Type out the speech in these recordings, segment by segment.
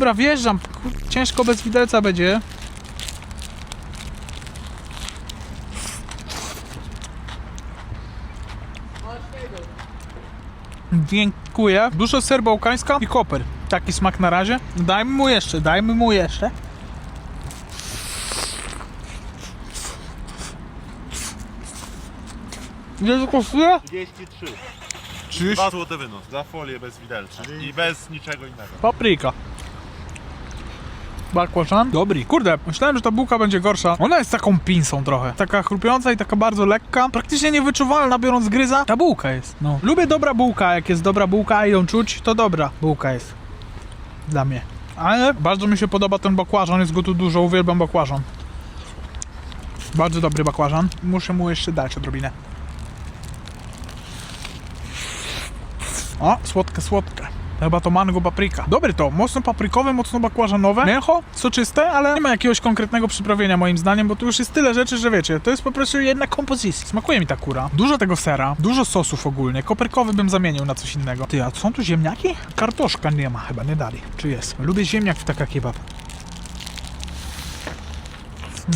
Dobra, wjeżdżam. Kur- Ciężko bez widelca będzie. Dziękuję. Dużo ser bałkańska i koper. Taki smak na razie. Dajmy mu jeszcze, dajmy mu jeszcze. Ile to kosztuje? 33. 30. 2 złote wynos za folię bez widelca i bez niczego innego. Papryka. Bakłażan? Dobry. Kurde, myślałem, że ta bułka będzie gorsza. Ona jest taką pinsą trochę. Taka chrupiąca i taka bardzo lekka. Praktycznie niewyczuwalna, biorąc gryza. Ta bułka jest. No. Lubię dobra bułka. Jak jest dobra bułka i ją czuć, to dobra bułka jest. Dla mnie. Ale bardzo mi się podoba ten bakłażan. Jest go tu dużo. Uwielbiam bakłażan. Bardzo dobry bakłażan. Muszę mu jeszcze dać odrobinę. O, słodkie, słodkie. Chyba to mango papryka. Dobry to, mocno paprykowe, mocno bakłażanowe. Mięcho, soczyste, ale nie ma jakiegoś konkretnego przyprawienia moim zdaniem, bo tu już jest tyle rzeczy, że wiecie, to jest po prostu jedna kompozycja. Smakuje mi ta kura. Dużo tego sera, dużo sosów ogólnie. Koperkowy bym zamienił na coś innego. Ty, a są tu ziemniaki? Kartoszka nie ma chyba, nie dali. Czy jest? Lubię ziemniak w taka kebab.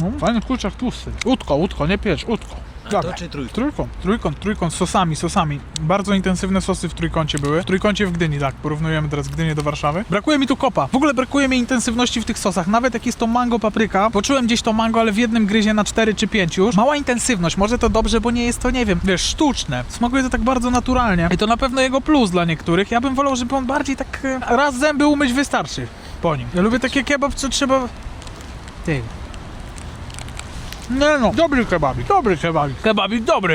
No, fajny kurczak tłusty. Utko, utko, nie piecz, utko. Dobra. To czy trójka? Trójkąt, trójkąt, trójkąt, z sosami, sosami. Bardzo intensywne sosy w trójkącie były. W trójkącie w Gdyni, tak, porównujemy teraz Gdynię do Warszawy. Brakuje mi tu kopa. W ogóle brakuje mi intensywności w tych sosach. Nawet jak jest to mango papryka, poczułem gdzieś to mango, ale w jednym gryzie na 4 czy 5 już. Mała intensywność, może to dobrze, bo nie jest to, nie wiem, wiesz, sztuczne. Smakuje to tak bardzo naturalnie. I to na pewno jego plus dla niektórych. Ja bym wolał, żeby on bardziej tak e, raz zęby umyć wystarczy po nim. Ja lubię takie kebab, co trzeba... Ty. Nie no, dobry kebabik, dobry kebabik. Kebabik dobry.